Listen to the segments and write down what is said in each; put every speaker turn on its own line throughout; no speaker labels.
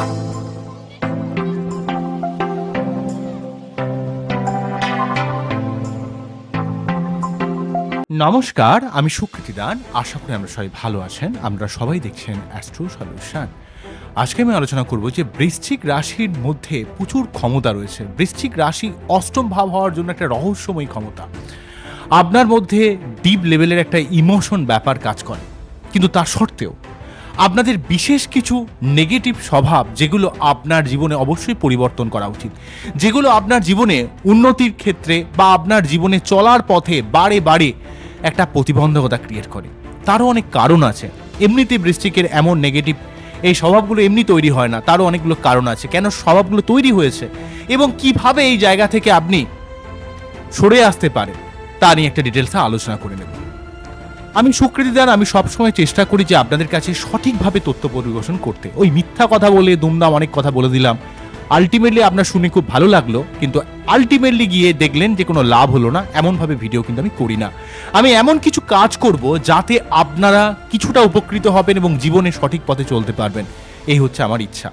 নমস্কার, আমি সুকৃতি দান। আশা করি আমরা সবাই ভালো আছেন। আমরা সবাই দেখছেন অ্যাস্ট্রো সলিউশন আজকে আমি আলোচনা করব যে বৃশ্চিক রাশির মধ্যে প্রচুর ক্ষমতা রয়েছে। বৃশ্চিক রাশি অষ্টম ভাব হওয়ার জন্য একটা রহস্যময় ক্ষমতা। আপনার মধ্যে ডিপ লেভেলের একটা ইমোশন ব্যাপার কাজ করে। কিন্তু তা সত্ত্বেও আপনাদের বিশেষ কিছু নেগেটিভ স্বভাব যেগুলো আপনার জীবনে অবশ্যই পরিবর্তন করা উচিত। যেগুলো আপনার জীবনে উন্নতির ক্ষেত্রে বা আপনার জীবনে চলার পথে বারে বারে একটা প্রতিবন্ধকতা ক্রিয়েট করে। তারও অনেক কারণ আছে। এমনিতে বৃষ্টিকের এমন নেগেটিভ এই স্বভাবগুলো এমনি তৈরি হয় না। তারও অনেকগুলো কারণ আছে। কেন স্বভাবগুলো তৈরি হয়েছে এবং কীভাবে এই জায়গা থেকে আপনি সরে আসতে পারেন, তা নিয়ে একটা ডিটেলসে আলোচনা করে নেব। আমি সুকৃতি দান আমি সবসময় চেষ্টা করি যে আপনাদের কাছে সঠিকভাবে তথ্য পরিবেশন করতে। ওই মিথ্যা কথা বলে, দুমদাম অনেক কথা বলে দিলাম। আলটিমেটলি আপনার শুনে খুব ভালো লাগল, কিন্তু আলটিমেটলি গিয়ে দেখলেন যে কোনো লাভ হলো না, এমনভাবে ভিডিও কিন্তু আমি করি না। আমি এমন কিছু কাজ করব যাতে আপনারা কিছুটা উপকৃত হবেন এবং জীবনে সঠিক পথে চলতে পারবেন। এই হচ্ছে আমার ইচ্ছা।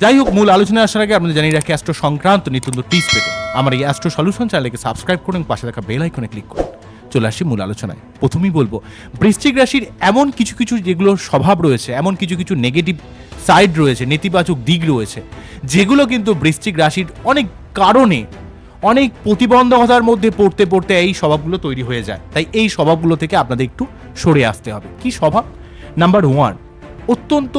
যাই হোক, মূল আলোচনায় আসার আগে আপনাদের জানিয়ে রাখি অ্যাস্ট্রো সংক্রান্ত নিত্যন্ত টিপস পেতে। আমার এই অ্যাস্ট্রো সলিউশন চ্যানেলকে সাবস্ক্রাইব করুন, পাশে থাকা বেল আইকনে ক্লিক করুন। চলে আসি মূল আলোচনায়। প্রথমেই বলব, বৃশ্চিক রাশির এমন কিছু কিছু যেগুলো স্বভাব রয়েছে, এমন কিছু কিছু নেগেটিভ সাইড রয়েছে, নেতিবাচক দিক রয়েছে, যেগুলো কিন্তু বৃশ্চিক রাশির অনেক কারণে, অনেক প্রতিবন্ধকতার মধ্যে পড়তে পড়তে এই স্বভাবগুলো তৈরি হয়ে যায়। তাই এই স্বভাবগুলো থেকে আপনাদের একটু সরে আসতে হবে। কি স্বভাব? নাম্বার ওয়ান অত্যন্ত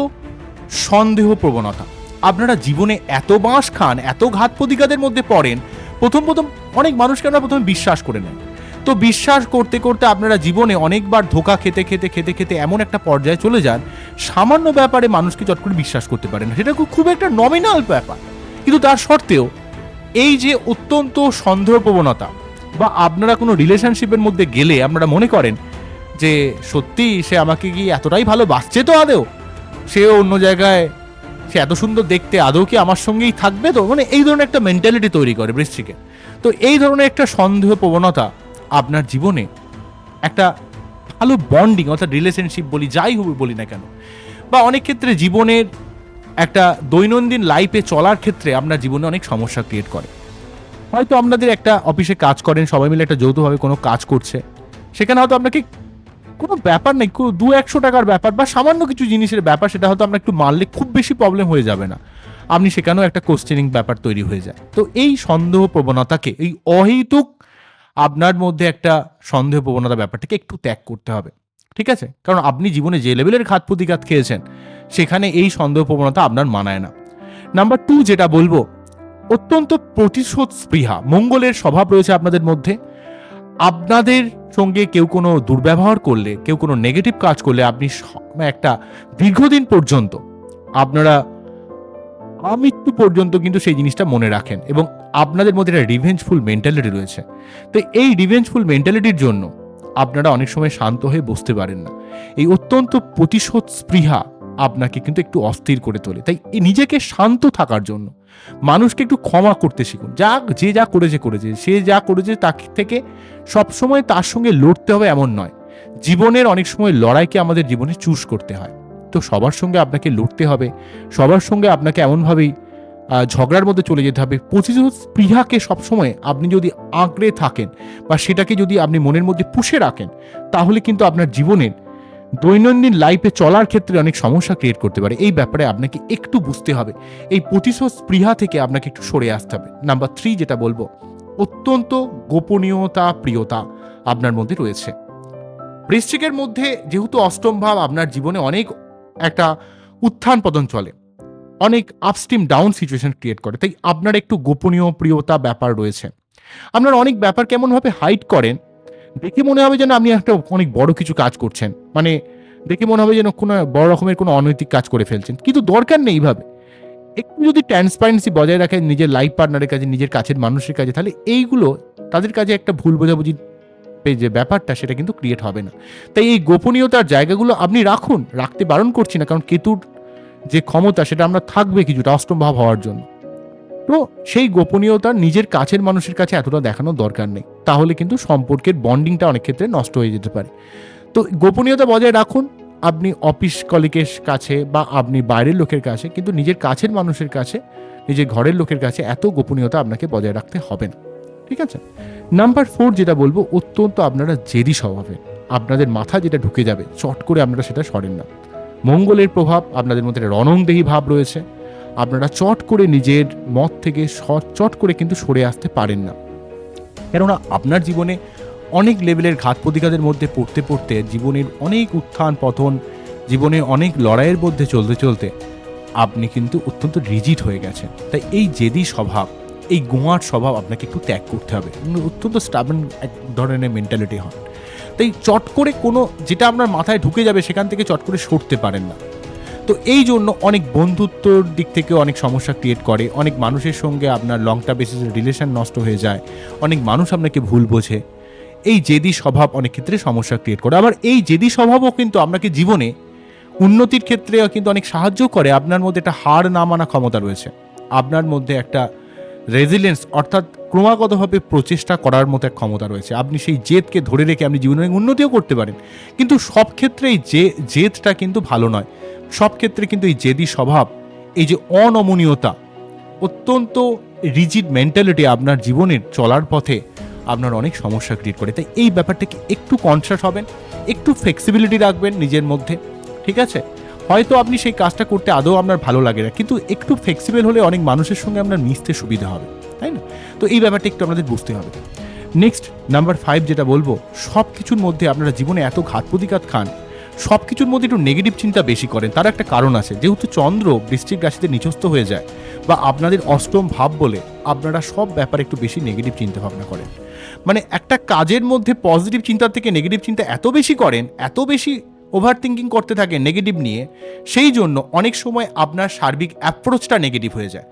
সন্দেহ প্রবণতা আপনারা জীবনে এত বাঁশ খান, এত ঘাত প্রতিঘাতের মধ্যে পড়েন, প্রথম প্রথম অনেক মানুষকে আমরা প্রথমে বিশ্বাস করে নেন। তো বিশ্বাস করতে করতে আপনারা জীবনে অনেকবার ধোকা খেতে খেতে খেতে খেতে এমন একটা পর্যায়ে চলে যান, সামান্য ব্যাপারে মানুষকে চট করে বিশ্বাস করতে পারেন না। সেটা খুব- খুব একটা নমিনাল ব্যাপার। কিন্তু তার সত্ত্বেও এই যে অত্যন্ত সন্দেহ প্রবণতা বা আপনারা কোনো রিলেশনশিপের মধ্যে গেলে আপনারা মনে করেন যে, সত্যি সে আমাকে কি এতটাই ভালোবাসছে তো আদেও সে অন্য জায়গায়, সে এত সুন্দর দেখতে, আদৌ কি আমার সঙ্গেই থাকবে? তো মানে এই ধরনের একটা মেন্টালিটি তৈরি করে বৃষ্টিকে তো এই ধরনের একটা সন্দেহ প্রবণতা আপনার জীবনে একটা ভালো বন্ডিং অর্থাৎ রিলেশনশিপ বলি, যাই হোক বলি না কেন, বা অনেক ক্ষেত্রে জীবনের একটা দৈনন্দিন লাইফে চলার ক্ষেত্রে আপনার জীবনে অনেক সমস্যা ক্রিয়েট করে। হয়তো আপনাদের একটা অফিসে কাজ করেন, সবাই মিলে একটা যৌথভাবে কোনো কাজ করছে, সেখানে হয়তো আপনাকে কোনো ব্যাপার নেই দু একশো টাকার ব্যাপার বা সামান্য কিছু জিনিসের ব্যাপার, সেটা হয়তো আপনার একটু মারলে খুব বেশি প্রবলেম হয়ে যাবে না। আপনি সেখানেও একটা কোশ্চেনিং ব্যাপার তৈরি হয়ে যায়। তো এই সন্দেহ প্রবণতাকে, এই অহেতুক আপনার মধ্যে একটা সন্দেহ প্রবণতা ব্যাপারটাকে একটু ত্যাগ করতে হবে। ঠিক আছে? কারণ আপনি জীবনে যে লেভেলের খাত প্রতিঘাত খেয়েছেন, সেখানে এই সন্দেহ প্রবণতা আপনার মানায় না। নাম্বার টু যেটা বলব, অত্যন্ত প্রতিশোধ স্পৃহা মঙ্গলের স্বভাব রয়েছে আপনাদের মধ্যে। আপনাদের সঙ্গে কেউ কোনো দুর্ব্যবহার করলে, কেউ কোনো নেগেটিভ কাজ করলে আপনি একটা দীর্ঘদিন পর্যন্ত আপনারা আমৃত্যু পর্যন্ত কিন্তু সেই জিনিসটা মনে রাখেন এবং আপনাদের মধ্যে একটা রিভেঞ্জফুল মেন্টালিটি রয়েছে। তো এই রিভেঞ্জফুল মেন্টালিটির জন্য আপনারা অনেক সময় শান্ত হয়ে বসতে পারেন না। এই অত্যন্ত প্রতিশোধ স্পৃহা আপনাকে কিন্তু একটু অস্থির করে তোলে। তাই নিজেকে শান্ত থাকার জন্য মানুষকে একটু ক্ষমা করতে শিখুন। যা যে যা করেছে করেছে। সে যা করেছে, তার থেকে সবসময় তার সঙ্গে লড়তে হবে এমন নয়। জীবনের অনেক সময় লড়াইকে আমাদের জীবনে চুজ করতে হয়। তো সবার সঙ্গে আপনাকে লড়তে হবে। সবার সঙ্গে আপনাকে এমনভাবেই ঝগড়ার মধ্যে চলে যেতে হবে। প্রতিশোধ স্পৃহাকে সবসময় আপনি যদি আঁকড়ে থাকেন বা সেটাকে যদি আপনি মনের মধ্যে পুষে রাখেন, তাহলে কিন্তু আপনার জীবনের দৈনন্দিন লাইফে চলার ক্ষেত্রে অনেক সমস্যা ক্রিয়েট করতে পারে। এই ব্যাপারে আপনাকে একটু বুঝতে হবে। এই প্রতিশোধ স্পৃহা থেকে আপনাকে একটু সরে আসতে হবে। নাম্বার থ্রি যেটা বলব, অত্যন্ত গোপনীয়তা, প্রিয়তা আপনার মধ্যে রয়েছে। বৃশ্চিকের মধ্যে যেহেতু অষ্টম ভাব আপনার জীবনে অনেক একটা উত্থান পতন চলে। অনেক আপস্টিম ডাউন সিচুয়েশন ক্রিয়েট করে। তাই আপনার একটু গোপনীয় প্রিয়তা ব্যাপার রয়েছে। আপনার অনেক ব্যাপার কেমনভাবে হাইট করেন, দেখে মনে হবে যেন আপনি একটা অনেক বড় কিছু কাজ করছেন। মানে দেখে মনে হবে যেন কোনো বড় রকমের কোনো অনৈতিক কাজ করে ফেলছেন। কিন্তু দরকার নেই এইভাবে। একটু যদি ট্রান্সপারেন্সি বজায় রাখেন নিজের লাইফ পার্টনারের কাছে, নিজের কাছের মানুষের কাছে, তাহলে এইগুলো তাদের কাছে একটা ভুল বোঝাবুঝি যে ব্যাপারটা, সেটা কিন্তু ক্রিয়েট হবে না। তাই এই গোপনীয়তার জায়গাগুলো আপনি রাখুন, রাখতে বারণ করছি না, কারণ কেতুর যে ক্ষমতা, সেটা আমরা থাকবে কিছুটা অষ্টম ভাব হওয়ার জন্য। তো সেই গোপনীয়তা নিজের কাছের মানুষের কাছে এতটা দেখানোর দরকার নেই। তাহলে কিন্তু সম্পর্কের বন্ডিংটা অনেক ক্ষেত্রে নষ্ট হয়ে যেতে পারে। তো গোপনীয়তা বজায় রাখুন, আপনি অফিস কলিগের কাছে বা আপনি বাইরের লোকের কাছে, কিন্তু নিজের কাছের মানুষের কাছে, নিজের ঘরের লোকের কাছে এত গোপনীয়তা আপনাকে বজায় রাখতে হবে না। ঠিক আছে? নাম্বার ফোর যেটা বলব, অত্যন্ত আপনারা জেদি স্বভাবের আপনাদের মাথা যেটা ঢুকে যাবে, চট করে আপনারা সেটা সরেন না। মঙ্গলের প্রভাব, আপনাদের মধ্যে রণংদেহী ভাব রয়েছে। আপনারা চট করে নিজের মত থেকে চট করে কিন্তু সরে আসতে পারেন না। কেননা আপনার জীবনে অনেক লেভেলের ঘাত প্রতিঘাতের মধ্যে পড়তে পড়তে জীবনের অনেক উত্থান পতন, জীবনে অনেক লড়াইয়ের মধ্যে চলতে চলতে আপনি কিন্তু অত্যন্ত রিজিট হয়ে গেছেন। তাই এই জেদি স্বভাব এই গোয়ার স্বভাব আপনাকে একটু ত্যাগ করতে হবে। অত্যন্ত স্টাবন এক ধরনের মেন্টালিটি হন। তাই চট করে কোনো, যেটা আপনার মাথায় ঢুকে যাবে, সেখান থেকে চট করে সরতে পারেন না। তো এই জন্য অনেক বন্ধুত্বর দিক থেকে অনেক সমস্যা ক্রিয়েট করে। অনেক মানুষের সঙ্গে আপনার লং টার্ম বেসিসে রিলেশন নষ্ট হয়ে যায়। অনেক মানুষ আপনাকে ভুল বোঝে। এই জেদি স্বভাব অনেক ক্ষেত্রে সমস্যা ক্রিয়েট করে। আবার এই জেদি স্বভাবও কিন্তু আপনাকে জীবনে উন্নতির ক্ষেত্রে কিন্তু অনেক সাহায্য করে। আপনার মধ্যে একটা হার না মানা ক্ষমতা রয়েছে। আপনার মধ্যে একটা রেজিলেন্স অর্থাৎ ক্রমাগতভাবে প্রচেষ্টা করার মতো এক ক্ষমতা রয়েছে। আপনি সেই জেদকে ধরে রেখে আপনি জীবনে উন্নতিও করতে পারেন। কিন্তু সব ক্ষেত্রেই যে, জেদটা কিন্তু ভালো নয়। সব ক্ষেত্রে কিন্তু এই জেদি স্বভাব, এই যে অনমনীয়তা, অত্যন্ত রিজিড মেন্টালিটি আপনার জীবনের চলার পথে আপনার অনেক সমস্যা ক্রিয়েট করে। তাই এই ব্যাপারটাকে একটু কনসাস হবেন, একটু ফ্লেক্সিবিলিটি রাখবেন নিজের মধ্যে, ঠিক আছে? হয়তো আপনি সেই কাজটা করতে আদৌ আপনার ভালো লাগে না। কিন্তু একটু ফ্লেক্সিবল হলে অনেক মানুষের সঙ্গে আপনার মিশতে সুবিধা হবে, তাই না? তো এই ব্যাপারটা একটু আপনাদের বুঝতে হবে। নেক্সট নাম্বার ফাইভ যেটা বলব সব কিছুর মধ্যে আপনারা জীবনে এত ঘাত প্রতিঘাত খান সব কিছুর মধ্যে একটু নেগেটিভ চিন্তা বেশি করেন। তার একটা কারণ আছে, যেহেতু চন্দ্র বৃষ্টিক রাশিতে নিচস্থ হয়ে যায় বা আপনাদের অষ্টম ভাব বলে আপনারা সব ব্যাপারে একটু বেশি নেগেটিভ চিন্তা ভাবনা করেন। মানে একটা কাজের মধ্যে পজিটিভ চিন্তার থেকে নেগেটিভ চিন্তা এত বেশি করেন, এত বেশি ওভার থিঙ্কিং করতে থাকে নেগেটিভ নিয়ে, সেই জন্য অনেক সময় আপনার সার্বিক অ্যাপ্রোচটা নেগেটিভ হয়ে যায়।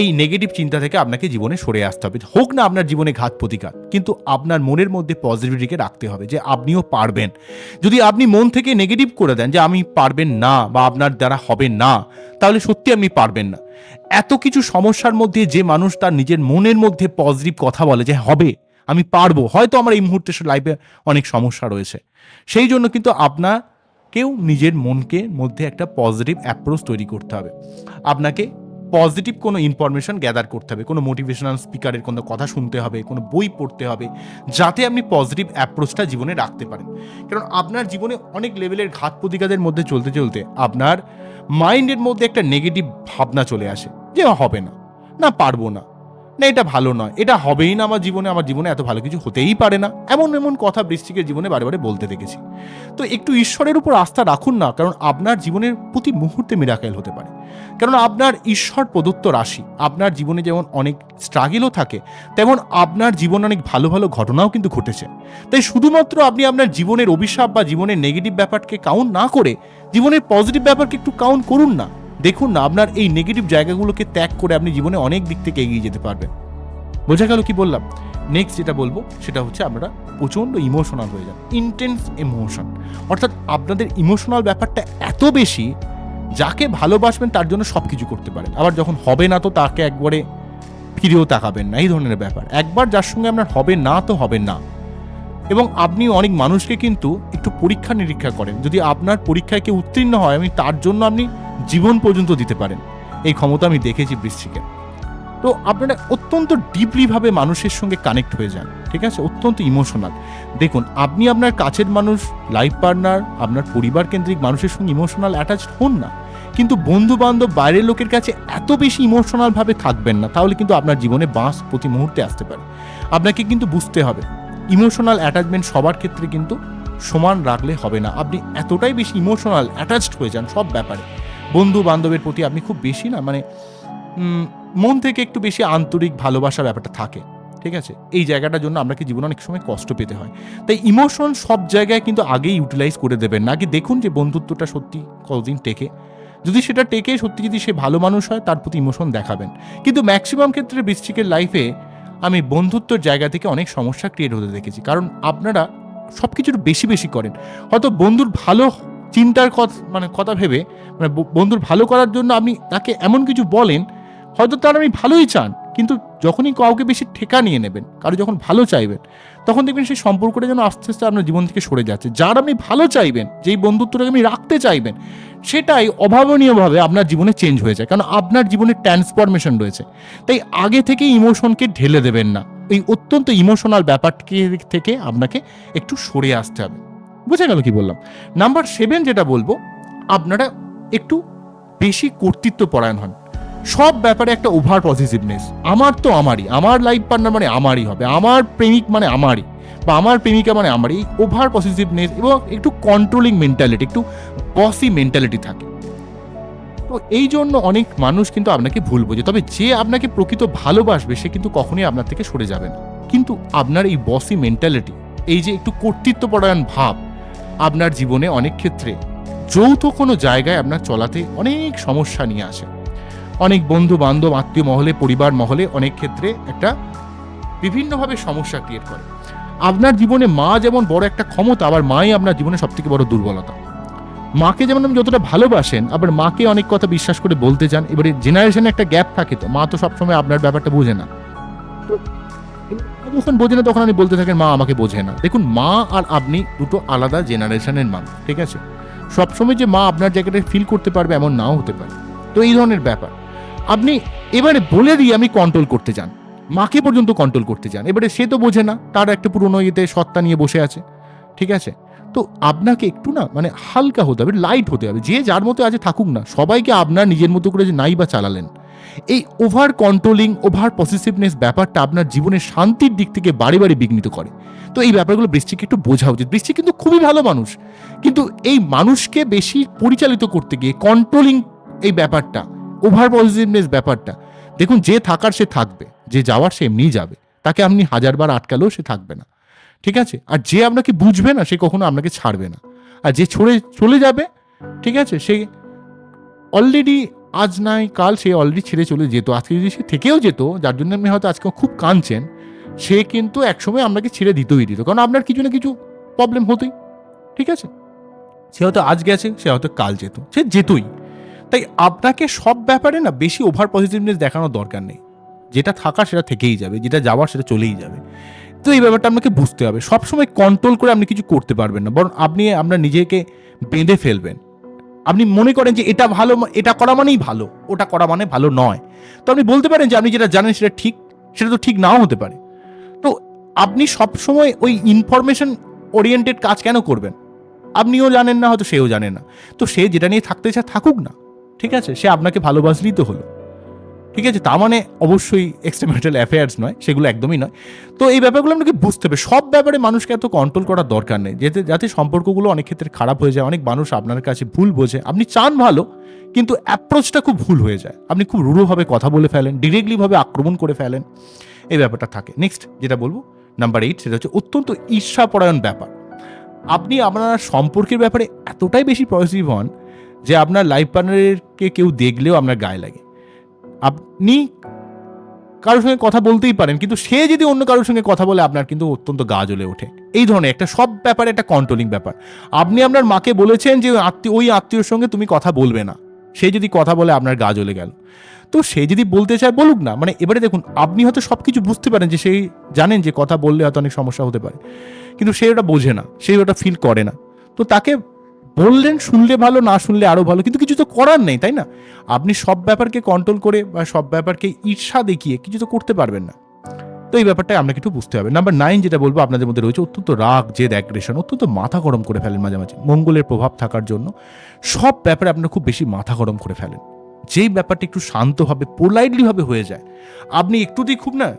এই নেগেটিভ চিন্তা থেকে আপনাকে জীবনে সরে আসতে হবে। হোক না আপনার জীবনে ঘাত প্রতিঘাত, কিন্তু আপনার মনের মধ্যে পজিটিভিটিকে রাখতে হবে যে আপনিও পারবেন। যদি আপনি মন থেকে নেগেটিভ করে দেন যে আমি পারবেন না বা আপনার দ্বারা হবে না, তাহলে সত্যি আপনি পারবেন না। এত কিছু সমস্যার মধ্যে যে মানুষ তার নিজের মনের মধ্যে পজিটিভ কথা বলে যে হবে, আমি পারব, হয়তো আমার এই মুহূর্তে লাইফে অনেক সমস্যা রয়েছে। সেই জন্য কিন্তু আপনাকেও নিজের মনকে মধ্যে একটা পজিটিভ অ্যাপ্রোচ তৈরি করতে হবে। আপনাকে পজিটিভ কোনো ইনফরমেশন গ্যাদার করতে হবে, কোনো মোটিভেশনাল স্পিকারের কোনো কথা শুনতে হবে, কোনো বই পড়তে হবে, যাতে আপনি পজিটিভ অ্যাপ্রোচটা জীবনে রাখতে পারেন। কারণ আপনার জীবনে অনেক লেভেলের ঘাত প্রতিঘাতের মধ্যে চলতে চলতে আপনার মাইন্ডের মধ্যে একটা নেগেটিভ ভাবনা চলে আসে যে হবে না। না, পারব না। না, এটা ভালো নয়। এটা হবেই না আমার জীবনে আমার জীবনে এত ভালো কিছু হতেই পারে না। এমন এমন কথা বৃষ্টিকের জীবনে বারে বারে বলতে দেখেছি। তো একটু ঈশ্বরের উপর আস্থা রাখুন না, কারণ আপনার জীবনের প্রতি মুহূর্তে মিরাকেল হতে পারে। কারণ আপনার ঈশ্বর প্রদত্ত রাশি, আপনার জীবনে যেমন অনেক স্ট্রাগেলও থাকে, তেমন আপনার জীবনে অনেক ভালো ভালো ঘটনাও কিন্তু ঘটেছে। তাই শুধুমাত্র আপনি আপনার জীবনের অভিশাপ বা জীবনের নেগেটিভ ব্যাপারকে কাউন্ট না করে, জীবনের পজিটিভ ব্যাপারকে একটু কাউন্ট করুন না। দেখুন না, আপনার এই নেগেটিভ জায়গাগুলোকে ত্যাগ করে আপনি জীবনে অনেক দিক থেকে এগিয়ে যেতে পারবেন। বোঝা গেল কি বললাম? নেক্সট যেটা বলব, সেটা হচ্ছে আপনারা প্রচণ্ড ইমোশনাল হয়ে যান ইন্টেন্স ইমোশন অর্থাৎ আপনাদের ইমোশনাল ব্যাপারটা এত বেশি, যাকে ভালোবাসবেন তার জন্য সব কিছু করতে পারেন। আবার যখন হবে না তো তাকে একবারে ফিরেও তাকাবেন না, এই ধরনের ব্যাপার। একবার যার সঙ্গে আপনার হবে না তো হবে না। এবং আপনি অনেক মানুষকে কিন্তু একটু পরীক্ষা নিরীক্ষা করেন। যদি আপনার পরীক্ষায় কেউ উত্তীর্ণ হয়, আমি তার জন্য আপনি জীবন পর্যন্ত দিতে পারেন। এই ক্ষমতা আমি দেখেছি বৃষ্টিকে তো আপনারা অত্যন্ত ডিপলিভাবে মানুষের সঙ্গে কানেক্ট হয়ে যান, ঠিক আছে? অত্যন্ত ইমোশনাল দেখুন, আপনি আপনার কাছের মানুষ লাইফ পার্টনার আপনার পরিবার কেন্দ্রিক মানুষের সঙ্গে ইমোশনাল অ্যাটাচড হন না। কিন্তু বন্ধু বান্ধব বাইরের লোকের কাছে এত বেশি ইমোশনালভাবে থাকবেন না, তাহলে কিন্তু আপনার জীবনে বাঁশ প্রতি মুহূর্তে আসতে পারে। আপনাকে কিন্তু বুঝতে হবে। ইমোশনাল অ্যাটাচমেন্ট সবার ক্ষেত্রে কিন্তু সমান রাখলে হবে না। আপনি এতটাই বেশি ইমোশনাল অ্যাটাচড হয়ে যান সব ব্যাপারে। বন্ধু বান্ধবের প্রতি আপনি খুব বেশি না মানে মন থেকে একটু বেশি আন্তরিক ভালোবাসা ব্যাপারটা থাকে, ঠিক আছে? এই জায়গাটার জন্য আপনাকে জীবনে অনেক সময় কষ্ট পেতে হয়। তাই ইমোশন সব জায়গায় কিন্তু আগেই ইউটিলাইজ করে দেবেন না। আগে দেখুন যে বন্ধুত্বটা সত্যি কতদিন টেকে। যদি সেটা টেকে, সত্যি যদি সে ভালো মানুষ হয়, তার প্রতি ইমোশন দেখাবেন। কিন্তু ম্যাক্সিমাম ক্ষেত্রে বৃশ্চিকের লাইফে আমি বন্ধুত্বর জায়গা থেকে অনেক সমস্যা ক্রিয়েট হতে দেখেছি। কারণ আপনারা সব কিছুর বেশি বেশি করেন। হয়তো বন্ধুর ভালো চিন্তার কথা মানে কথা ভেবে মানে বন্ধুর ভালো করার জন্য আপনি তাকে এমন কিছু বলেন, হয়তো তার আপনি ভালোই চান, কিন্তু যখনই কাউকে বেশি ঠেকা নিয়ে নেবেন, কারও যখন ভালো চাইবেন, তখন দেখবেন সেই সম্পর্কটা যেন আস্তে আস্তে আপনার জীবন থেকে সরে যাচ্ছে। যার আপনি ভালো চাইবেন, যেই বন্ধুত্বটাকে আপনি রাখতে চাইবেন সেটাই অভাবনীয়ভাবে আপনার জীবনে চেঞ্জ হয়ে যায়। কারণ আপনার জীবনে ট্রান্সফরমেশন রয়েছে। তাই আগে থেকে ইমোশনকে ঢেলে দেবেন না। এই অত্যন্ত ইমোশনাল ব্যাপারটি থেকে আপনাকে একটু সরে আসতে হবে। বুঝে গেল কি বললাম? নাম্বার সেভেন যেটা বলব, আপনারা একটু বেশি কর্তৃত্ব পরায়ণ হন। সব ব্যাপারে একটা ওভার পজিটিভনেস আমার তো আমারই। আমার লাইফ পার্টনার মানে আমারই হবে। আমার প্রেমিক মানে আমারই। বা আমার প্রেমিকা মানে আমারই। ওভার পজিটিভনেস এবং একটু কন্ট্রোলিং মেন্টালিটি একটু বসি মেন্টালিটি থাকে। তো এই জন্য অনেক মানুষ কিন্তু আপনাকে ভুল বোঝে। তবে যে আপনাকে প্রকৃত ভালোবাসবে, সে কিন্তু কখনোই আপনার থেকে সরে যাবে না। কিন্তু আপনার এই বসি মেন্টালিটি এই যে একটু কর্তৃত্বপরায়ণ ভাব, আপনার জীবনে অনেক ক্ষেত্রে যৌথ কোনো জায়গায় আপনার চলাতে অনেক সমস্যা নিয়ে আসে। অনেক বন্ধু বান্ধব আত্মীয় মহলে, পরিবার মহলে অনেক ক্ষেত্রে একটা বিভিন্নভাবে সমস্যা ক্রিয়েট করে। আপনার জীবনে মা যেমন বড় একটা ক্ষমতা, আবার মাই আপনার জীবনে সব থেকে বড় দুর্বলতা। মাকে যেমন আপনি যতটা ভালোবাসেন, আবার মাকে অনেক কথা বিশ্বাস করে বলতে চান, এবারে জেনারেশনে একটা গ্যাপ থাকে তো, মা তো সবসময় আপনার ব্যাপারটা বোঝে না। যখন বোঝে না, তখন আপনি বলতে থাকেন, মা আমাকে বোঝে না। দেখুন, মা আর আপনি দুটো আলাদা জেনারেশনের মানুষ, ঠিক আছে? সবসময় যে মা আপনার জায়গাটায় ফিল করতে পারবে, এমন নাও হতে পারে। তো এই ধরনের ব্যাপার। আপনি এবারে বলে দিয়ে আমি কন্ট্রোল করতে চান। মাকে পর্যন্ত কন্ট্রোল করতে চান। এবারে সে তো বোঝে না, তার একটা পুরনো ইয়েতে সত্তা নিয়ে বসে আছে, ঠিক আছে? তো আপনাকে একটু না মানে হালকা হতে হবে লাইট হতে হবে। যে যার মতো আজ থাকুক না, সবাইকে আপনার নিজের মতো করে যে নাই বা চালালেন। এই ওভার কন্ট্রোলিং ওভার পসেসিভনেস ব্যাপারটা আপনার জীবনের শান্তির দিক থেকে বাড়ি বাড়ি বিঘ্নিত করে। তো এই ব্যাপারগুলো বৃষ্টিকে একটু বোঝা উচিত। বৃষ্টি কিন্তু খুবই ভালো মানুষ। কিন্তু এই মানুষকে বেশি পরিচালিত করতে গিয়ে কন্ট্রোলিং এই ব্যাপারটা ওভার পজিটিভনেস ব্যাপারটা, দেখুন যে থাকার সে থাকবে, যে যাওয়ার সে এমনিই যাবে। তাকে আপনি হাজারবার আটকালেও সে থাকবে না। ঠিক আছে? আর যে আপনাকে বুঝবে না, সে কখনো আপনাকে ছাড়বে না। আর যে ছড়ে, চলে যাবে, ঠিক আছে? সে অলরেডি আজ নাই, কাল সে অলরেডি ছেড়ে চলে যেত। আজকে যদি সে থেকেও যেত, যার জন্য আপনি হয়তো আজকে খুব কাঁদছেন, সে কিন্তু একসময় আপনাকে ছেড়ে দিতেই দিত। কারণ আপনার কিছু না কিছু প্রবলেম হতোই, ঠিক আছে? সে হয়তো আজ গেছে, সে হয়তো কাল যেত। সে যেতই। তাই আপনাকে সব ব্যাপারে না বেশি ওভার পজিটিভনেস দেখানোর দরকার নেই। যেটা থাকা সেটা থেকেই যাবে, যেটা যাওয়ার সেটা চলেই যাবে। তো এই ব্যাপারটা আপনাকে বুঝতে হবে। সবসময় কন্ট্রোল করে আপনি কিছু করতে পারবেন না। বরং আপনি আপনার নিজেকে বেঁধে ফেলবেন। আপনি মনে করেন যে এটা ভালো এটা করা মানেই ভালো, ওটা করা মানে ভালো নয়। তো আপনি বলতে পারেন যে আপনি যেটা জানেন সেটা ঠিক, সেটা তো ঠিক নাও হতে পারে। তো আপনি সবসময় ওই ইনফরমেশন ওরিয়েন্টেড কাজ কেন করবেন? আপনিও জানেন না, হয়তো সেও জানে না। তো সে যেটা নিয়ে থাকতে চায় থাকুক না। ঠিক আছে? সে আপনাকে ভালোবাসলেই তো হলো। ঠিক আছে? তা মানে অবশ্যই এক্সট্রিমেটাল অ্যাফেয়ার্স নয়, সেগুলো একদমই নয়। তো এই ব্যাপারগুলো আপনাকে বুঝতে হবে। সব ব্যাপারে মানুষকে এত কন্ট্রোল করার দরকার নেই। যাতে যাতে সম্পর্কগুলো অনেক ক্ষেত্রে খারাপ হয়ে যায়, অনেক মানুষ আপনার কাছে ভুল বোঝে। আপনি চান ভালো, কিন্তু অ্যাপ্রোচটা খুব ভুল হয়ে যায়। আপনি খুব রূঢ়ভাবে কথা বলে ফেলেন ডিরেক্টলিভাবে আক্রমণ করে ফেলেন। এই ব্যাপারটা থাকে। নেক্সট যেটা বলব নাম্বার এইট সেটা হচ্ছে অত্যন্ত ঈর্ষাপরায়ণ ব্যাপার। আপনি আপনার সম্পর্কের ব্যাপারে এতটাই বেশি পজিটিভ হন যে আপনার লাইফ পার্টনারকে কেউ দেখলেও আপনার গায়ে লাগে। আপনি কারোর সঙ্গে কথা বলতেই পারেন, কিন্তু সে যদি অন্য কারোর সঙ্গে কথা বলে, আপনার কিন্তু অত্যন্ত গা জ্বলে ওঠে। এই ধরনের একটা, সব ব্যাপারে একটা কন্ট্রোলিং ব্যাপার। আপনি আপনার মাকে বলেছেন যে, আত্মীয়, ওই আত্মীয়র সঙ্গে তুমি কথা বলবে না। সে যদি কথা বলে, আপনার গা জ্বলে গেল। তো সে যদি বলতে চায়, বলুক না। মানে এবারে দেখুন, আপনি হয়তো সব কিছু বুঝতে পারেন যে সেই জানেন যে, কথা বললে হয়তো অনেক সমস্যা হতে পারে। কিন্তু সে ওটা বোঝে না, সে ওটা ফিল করে না। তো তাকে বললেন, শুনলে ভালো, না শুনলে আরও ভালো। কিন্তু কিছু তো করার নেই, তাই না? আপনি সব ব্যাপারকে কন্ট্রোল করে বা সব ব্যাপারকে ঈর্ষা দেখিয়ে কিছু তো করতে পারবেন না। তো এই ব্যাপারটা আপনাকে একটু বুঝতে হবে। নাম্বার নাইন যেটা বলব, আপনাদের মধ্যে রয়েছে অত্যন্ত রাগ, জেদ অ্যাগ্রেশন অত্যন্ত মাথা গরম করে ফেলেন মাঝে মাঝে মঙ্গলের প্রভাব থাকার জন্য সব ব্যাপারে আপনারা খুব বেশি মাথা গরম করে ফেলেন। যেই ব্যাপারটা একটু শান্তভাবে পোলাইটলিভাবে হয়ে যায়। আপনি একটুতেই খুব না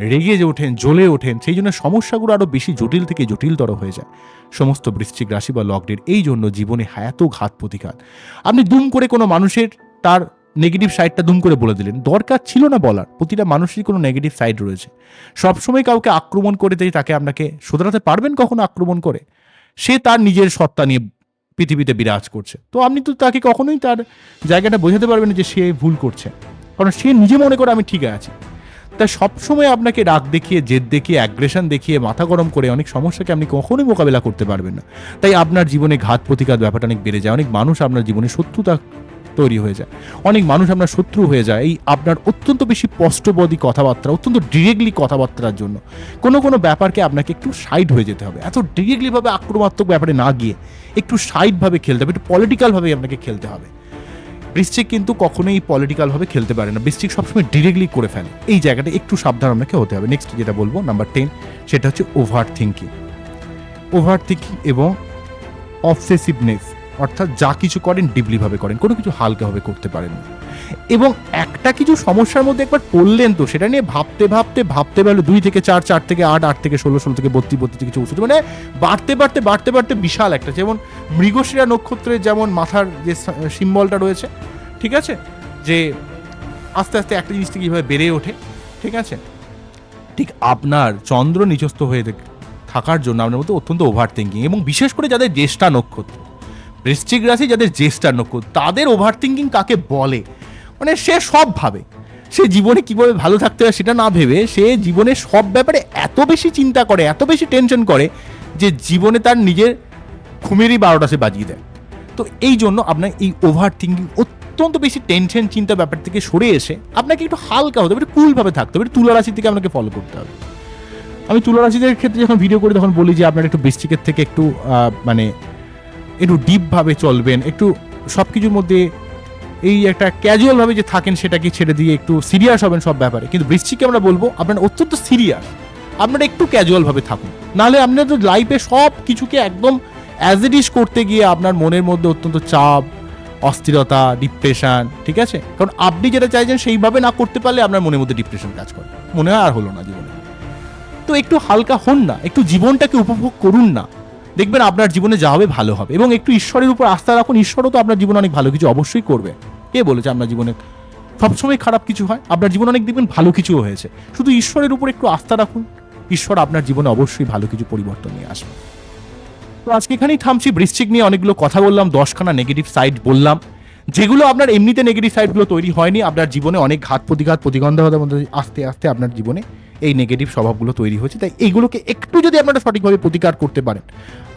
রেগে যে ওঠেন, জ্বলে ওঠেন, সেই জন্য সমস্যাগুলো আরও বেশি জটিল থেকে জটিলতর হয়ে যায়। সমস্ত বৃশ্চিক রাশি বা লগ্নের এই জন্য জীবনে এত ঘাত প্রতিঘাত। আপনি দুম করে কোনো মানুষের তার নেগেটিভ সাইডটা দুম করে বলে দিলেন। দরকার ছিল না বলার, প্রতিটা মানুষেরই কোনো নেগেটিভ সাইড রয়েছে। সবসময় কাউকে আক্রমণ করে দিয়ে, তাকে আপনাকে শোধরাতে পারবেন কখনো আক্রমণ করে? সে তার নিজের সত্তা নিয়ে পৃথিবীতে বিরাজ করছে। তো আপনি তো তাকে কখনোই তার জায়গাটা বোঝাতে পারবেন যে সে ভুল করছে। কারণ সে নিজে মনে করে আমি ঠিক আছি। তাই সবসময় আপনাকে রাগ দেখিয়ে, জেদ দেখিয়ে অ্যাগ্রেশন দেখিয়ে, মাথা গরম করে অনেক সমস্যাকে আপনি কখনোই মোকাবেলা করতে পারবেন না। তাই আপনার জীবনে ঘাত প্রতিঘাত ব্যাপারটা অনেক বেড়ে যায়। অনেক মানুষ আপনার জীবনে শত্রুতা তৈরি হয়ে যায়। অনেক মানুষ আপনার শত্রু হয়ে যায় এই আপনার অত্যন্ত বেশি স্পষ্টবোধী কথাবার্তা, অত্যন্ত ডিরেক্টলি কথাবার্তার জন্য। কোনো কোনো ব্যাপারকে আপনাকে একটু সাইড হয়ে যেতে হবে। এত ডিরেক্টলিভাবে আক্রমাত্মক ব্যাপারে না গিয়ে একটু সাইডভাবে খেলতে হবে, একটু পলিটিক্যালভাবে আপনাকে খেলতে হবে। বৃশ্চিক কিন্তু কখনোই পলিটিক্যালভাবে খেলতে পারে না। বৃশ্চিক সবসময় ডিরেক্টলি করে ফেলে। এই জায়গাটা একটু সাবধান আপনাকে হতে হবে। নেক্সট যেটা বলব নাম্বার টেন সেটা হচ্ছে ওভার থিঙ্কিং ওভার থিঙ্কিং এবং অবসেসিভনেস অর্থাৎ যা কিছু করেন ডিপলিভাবে করেন, কোনো কিছু হালকাভাবে করতে পারেন এবং একটা কিছু সমস্যার মধ্যে একবার পড়লেন তো, সেটা নিয়ে ভাবতে ভাবতে ভাবতে পারলে দুই থেকে চার চার থেকে আট আট থেকে ষোলো ষোলো থেকে বত্রিশ বত্রিশ থেকে চৌষট্টি মানে বাড়তে বাড়তে বাড়তে বাড়তে বিশাল একটা, যেমন মৃগশিরা নক্ষত্রের যেমন মাথার যে সিম্বলটা রয়েছে, ঠিক আছে? যে আস্তে আস্তে একটা জিনিস থেকে কীভাবে বেড়ে ওঠে, ঠিক আছে? ঠিক আপনার চন্দ্র নিচস্থ হয়ে থাকার জন্য আপনার মধ্যে অত্যন্ত ওভার থিঙ্কিং এবং বিশেষ করে যাদের জ্যেষ্ঠা নক্ষত্র বৃশ্চিক রাশি যাদের জ্যেষ্ঠা নক্ষত্র, তাদের ওভার থিঙ্কিং কাকে বলে? মানে সে সব ভাবে। সে জীবনে কীভাবে ভালো থাকতে হয় সেটা না ভেবে সে জীবনে সব ব্যাপারে এত বেশি চিন্তা করে, এত বেশি টেনশন করে যে জীবনে তার নিজের ঘুমেরই বারোটা সে বাজিয়ে দেয়। তো এই জন্য আপনার এই ওভার থিঙ্কিং অত্যন্ত বেশি টেনশন চিন্তা ব্যাপার থেকে সরে এসে আপনাকে একটু হালকা হতে হবে, একটু কুলভাবে থাকতে হবে তুলা রাশি থেকে আপনাকে ফলো করতে হবে। আমি তুলা রাশিদের ক্ষেত্রে যখন ভিডিও করি, তখন বলি যে আপনার একটু বৃষ্টিকের থেকে একটু মানে একটু ডিপভাবে চলবেন, একটু সব কিছুর মধ্যে এই একটা ক্যাজুয়ালভাবে যে থাকেন সেটাকে ছেড়ে দিয়ে একটু সিরিয়াস হবেন সব ব্যাপারে। কিন্তু বৃষ্টিকে আমরা বলব, আপনার অত্যন্ত সিরিয়াস আপনারা একটু ক্যাজুয়ালভাবে থাকুন। নাহলে আপনার তো লাইফে সব কিছুকে একদম অ্যাজ ইট ইজ করতে গিয়ে আপনার মনের মধ্যে অত্যন্ত চাপ, অস্থিরতা ডিপ্রেশন ঠিক আছে? কারণ আপনি যেটা চাইছেন সেইভাবে না করতে পারলে আপনার মনের মধ্যে ডিপ্রেশন কাজ করে। মনে হয় আর হলো না জীবনে। তো একটু হালকা হন না, একটু জীবনটাকে উপভোগ করুন না। দেখবেন আপনার জীবনে যা হবে ভালো হবে এবং একটু ঈশ্বরের উপর আস্থা রাখুন। ঈশ্বরও তো আপনার জীবনে অনেক ভালো কিছু অবশ্যই করবে। কে বলেছে আপনার জীবনে? সবসময় খারাপ কিছু হয়, আপনার জীবনে অনেক দেখবেন ভালো কিছুও হয়েছে। শুধু ঈশ্বরের উপর একটু আস্থা রাখুন, ঈশ্বর আপনার জীবনে অবশ্যই ভালো কিছু পরিবর্তন নিয়ে আসবে। তো আজকে এখানেই থামছি, বৃশ্চিক নিয়ে অনেকগুলো কথা বললাম, দশখানা নেগেটিভ সাইড বললাম। যেগুলো আপনার এমনিতে নেগেটিভ সাইডগুলো তৈরি হয়নি, আপনার জীবনে অনেক ঘাত প্রতিঘাত মধ্যে আস্তে আস্তে আপনার জীবনে এই নেগেটিভ স্বভাবগুলো তৈরি হয়েছে। তাই এইগুলোকে একটু যদি আপনারা সঠিকভাবে প্রতিকার করতে পারেন,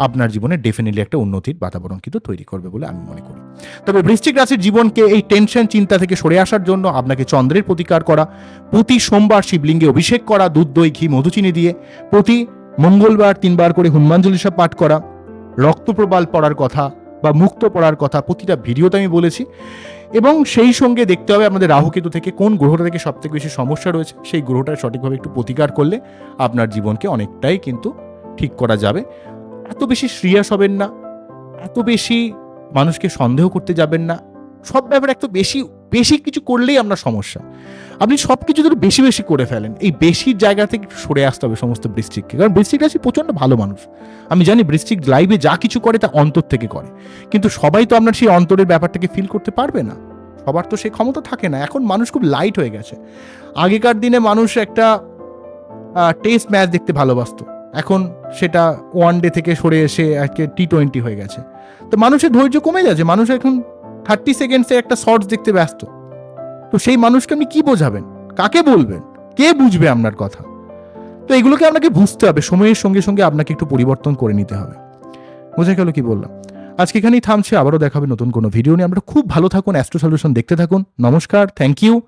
আপনার জীবনে ডেফিনেটলি একটা উন্নতির বাতাবরণ কিন্তু তৈরি করবে বলে আমি মনে করি। তবে বৃশ্চিক রাশির জীবনকে এই টেনশন চিন্তা থেকে সরে আসার জন্য আপনাকে চন্দ্রের প্রতিকার করা, প্রতি সোমবার শিবলিঙ্গে অভিষেক করা, দুধ, দই, ঘি, মধুচিনি দিয়ে প্রতি মঙ্গলবার তিনবার করে হনুমান চল্লিশা পাঠ করা রক্তপ্রবাল পড়ার কথা বা মুক্ত পড়ার কথা প্রতিটা ভিডিওতে আমি বলেছি। এবং সেই সঙ্গে দেখতে হবে আমাদের রাহুকেতু থেকে কোন গ্রহটা থেকে সবথেকে বেশি সমস্যা রয়েছে, সেই গ্রহটার সঠিকভাবে একটু প্রতিকার করলে আপনার জীবনকে অনেকটাই কিন্তু ঠিক করা যাবে। এত বেশি শ্রিয়াস হবেন না, এত বেশি মানুষকে সন্দেহ করতে যাবেন না, সব ব্যাপারে একটু বেশি বেশি কিছু করলেই আপনার সমস্যা। আপনি সব কিছু ধরে বেশি বেশি করে ফেলেন। এই বেশির জায়গা থেকে একটু সরে আসতে হবে সমস্ত বৃষ্টিককে। কারণ বৃষ্টিক রাশি প্রচণ্ড ভালো মানুষ। আমি জানি বৃষ্টিক লাইভে যা কিছু করে তা অন্তর থেকে করে। কিন্তু সবাই তো আপনার সেই অন্তরের ব্যাপারটাকে ফিল করতে পারবে না। সবার তো সেই ক্ষমতা থাকে না। এখন মানুষ খুব লাইট হয়ে গেছে। আগেকার দিনে মানুষ একটা টেস্ট ম্যাচ দেখতে ভালোবাসতো। এখন সেটা ওয়ান ডে থেকে সরে এসে আজকে টি টোয়েন্টি হয়ে গেছে। তো মানুষের ধৈর্য কমে যাচ্ছে। মানুষ এখন থার্টি সেকেন্ডসে একটা শর্টস দেখতে ব্যস্ত। তো সেই মানুষকে আপনি কি বোঝাবেন? কাকে বলবেন? কে বুঝবে আপনার কথা? তো এগুলোকে আপনাকে বুঝতে হবে। সময়ের সঙ্গে সঙ্গে আপনাকে একটু পরিবর্তন করে নিতে হবে। বোঝা গেল কি বললাম? আজকে এখানেই থামছে। আবারও দেখাবে নতুন কোনো ভিডিও নিয়ে। আমরা খুব ভালো থাকুন, অ্যাস্ট্রো সলিউশন দেখতে থাকুন। নমস্কার, থ্যাংক ইউ।